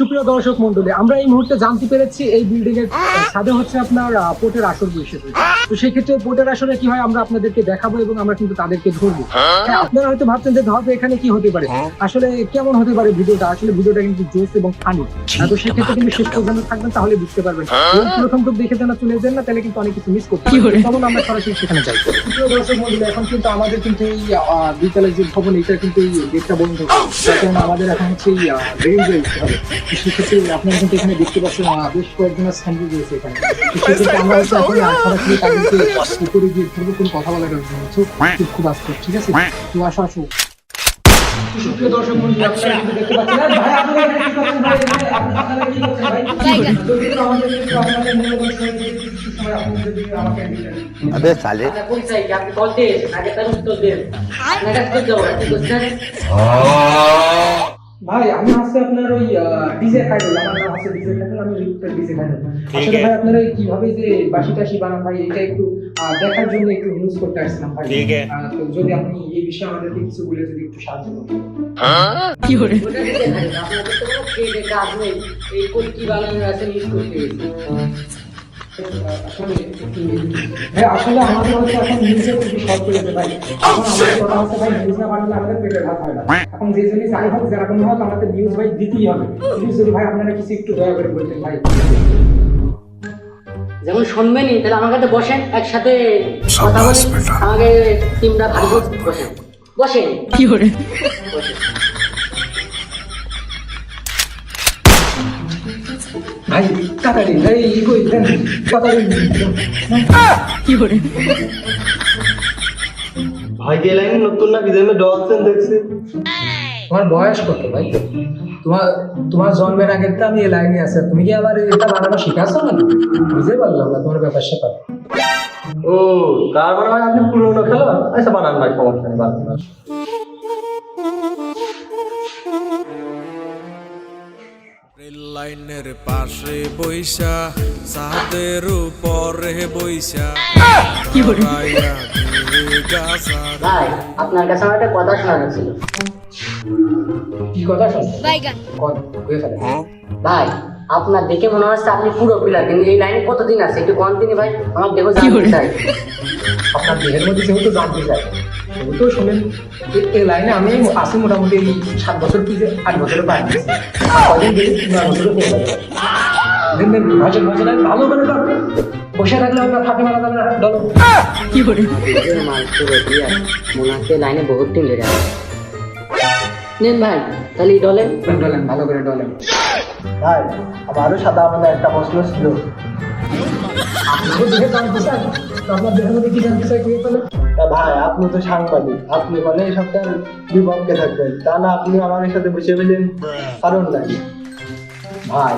সুপ্রিয় দর্শক মন্ডলী আমরা এই মুহূর্তে জানতে পেরেছি এই বিল্ডিং এর ছাদে হচ্ছে আপনার পোটের আসর বসেছে তো সেই ক্ষেত্রে পোটের আসরে কি হয় আমরা আপনাদেরকে দেখাবো এবং আমরা কিন্তু তাদেরকে ধরবো। হ্যাঁ, আপনারা হয়তো ভাবছেন যে ধরবে এখানে কি হতে পারে। আসলে কেমন হতে পারে ভিডিওটা? আসলে ভিডিওটা কিন্তু জোস এবং ফানি। তো সেই ক্ষেত্রে কিন্তু শেষ পর্যন্ত থাকবেন তাহলে বুঝতে পারবেন। প্রথম টুক দেখে যেন চলে যান না তাহলে কিন্তু অনেক কিছু মিস করতে। তখন আমরা সরাসরি সেখানে যাই। সুপ্রিয় দর্শক মন্ডলী এখন কিন্তু আমাদের কিন্তু এই আহ, বিদ্যালয়ের যে ভবন এটা কিন্তু এই গেটটা বন্ধ। যার আমাদের এখন হচ্ছে এই হবে। তো সেক্ষেত্রে আপনারা কিন্তু এখানে দেখতে পাচ্ছেন আহ, বেশ কয়েকজনের স্যান্ডেল রয়েছে এখানে তো সেক্ষেত্রে আমরা হচ্ছে এখন আহ, সরাসরি তাদেরকে উপরে গিয়ে ধরবো কোনো কথা বলার জন্য খুব খুব আসতো ঠিক আছে তো আসো আসো সুপ্রিয় দর্শক মন্ডলী আপনারা কিন্তু দেখতে পাচ্ছেন আর ভাই আপনারা এখানে কি করছেন ভাই ভাই, আপনারা কি করছেন ভাই জায়গা। তো কিন্তু আমাদের কিন্তু আপনাদের মূল্যবান সময় দিয়ে কিছু সময় আপনাদের দিকে আমাকে দিলেন। अबे साले আচ্ছা কোন সাইড আপনি বলতে আগে তার উত্তর দেন আপনার কাছে তো যাবো কি করছেন ভাই আমি হচ্ছে আপনার ওই ডিজে খাইডল আমার নাম হচ্ছে ডিজে খাইডল আমি রিপোর্টার ডিজে খাইডল আসলে ভাই আপনারা কীভাবে যে বাসি টাসি বানান ভাই এটা একটু দেখার জন্য একটু নিউজ করতে আসছিলাম ভাই। ঠিক আছে। তো যদি আপনি এই বিষয়ে আমাদেরকে কিছু বলে যদি একটু সাহায্য ওটা দিতে থাকেন আপনাদের তো কোনো কাজ নেই। এই কোড কি বানানো আছে নিউজ করতে গেছি আসলে একটু ভাই আসলে আমাদের হচ্ছে এখন শর্ট করে দিতে ভাই এখন আমাদের কথা হচ্ছে ভাই নিউজ না বানালে আমাদের পেটের ভাত হয় না। এখন যে যাই হোক যেরকম হোক আমাদের নিউজ ভাই দিতেই হবে। প্লিজ যদি ভাই আপনারা কিছু একটু দয়া করে বলতেন ভাই। যেমন শুনবেনই তাহলে আমার কাছে বসেন একসাথে কথা বলি আমাকে টিমটা ভালো বসেন। বসেন। কি করে? বসেন। ভাই তাড়াতাড়ি এই ই কই দেন তাড়াতাড়ি কি করে ভাই লাইন নতুন না কি আমি ডলছেন দেখছি। তোমার বয়স কত ভাই? তোমার তোমার জন্মের আগে তো আমি এই লাইনে আছে তুমি কি আবার এটা বানানো শিখাচ্ছ না বুঝতে পারলাম না তোমার ব্যাপার স্যাপার। ও তার মানে ভাই আপনি পুরোনো খেলা? আচ্ছা বানান ভাই সমস্যা নেই বানান। লাইনের পাশে বইসা সাদের উপরে গাছা। ভাই আপনার কাছে আমার একটা কথা শোনার ছিল। কি কথা কয়ে ফেলে ভাই আপনার দেখে মনে হচ্ছে আপনি পুরো পিলার কিন্তু এই লাইনে কতদিন আছে? একটু কম দিনই ভাই আমার দেখো কি জানতে চাই। আপনার দেহের মধ্যে যেহেতু জানতে চাই শোনেন এ- এই লাইনে আমি আসি মোটামুটি সাত বছর পিছে আট বছরের পাই কদিন দেখি তিন বছরও পেয়ে যাবে দিন দিন ভাষণ ভাষণ ভালো করে ডল বসে থাকলে আমরা ফাঁকে মারা যাবে না ডল কি করে? মনে লাইনে বহুত দিন লেগে আছে। নেন ভাই তাহলে ডলেন। ডলেন ভালো করে ডলেন। ভাই আমারও সাদা মানে একটা প্রশ্ন ছিল। ভাই, আপনি তো সাংবাদিক। আপনি মানে এই সপ্তাহের বিপক্ষে থাকবেন। তা না, আপনি আমার সাথে বসে পেলেন কারণ নাই। ভাই,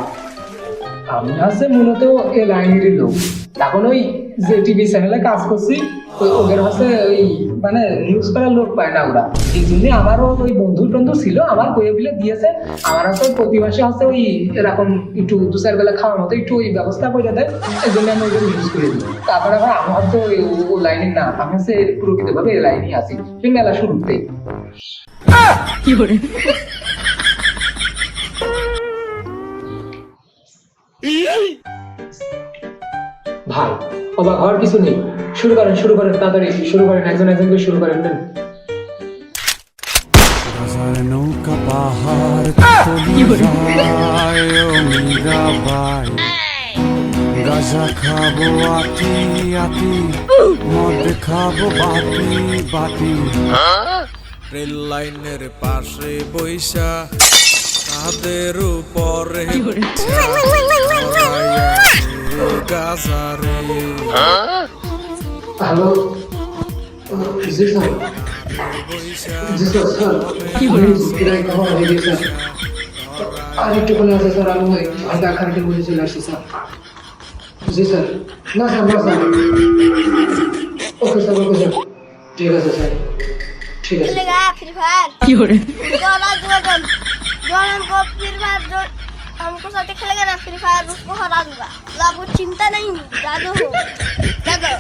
আমি আছে মূলত এই লাইনেরই লোক। এখন ওই যে টিভি চ্যানেলে কাজ করছি ওদের হচ্ছে ওই মানে নিউজ করার লোক পায় না ওরা। এই জন্য আমারও ওই বন্ধু টন্ধু ছিল আমার কয়ে বিলে দিয়েছে। আমার হচ্ছে প্রতি মাসে হচ্ছে ওই এরকম একটু দু চার বেলা খাওয়ার মতো একটু ওই ব্যবস্থা করে দেয় এই জন্য আমি ওইগুলো ইউজ করে দিই। তারপরে আবার আমার হচ্ছে ওই ও- লাইনে না আমি হচ্ছে প্রকৃতভাবে এই লাইনেই আছি। সেই মেলা শুরুতেই। কি করে অবাক হওয়ার কিছু নেই। শুরু করেন শুরু করেন তাড়াতাড়ি শুরু করেন একজন একজনকে শুরু করেন নেন। নৌকা পাহাড় গাজা খাব আটি আটি মদ খাব বাটি বাটি রেল লাইনের পাশে বইসা তাদের উপরে গাজারে হ্যালো জি স্যার জি স্যার স্যার কি বলেন আর একটু বলে আছে স্যার আমি ওই ঢাকা খানকে বলে চলে আসছি স্যার জি স্যার না স্যার না sir okay sir okay sir ঠিক আছে স্যার ঠিক আছে কি করে জোরান জোরান জোরান কপির মার हमको साथ खेलेगा ना फ्री फायर उसको हरा दूंगा ला वो चिंता नहीं जादू हो जादू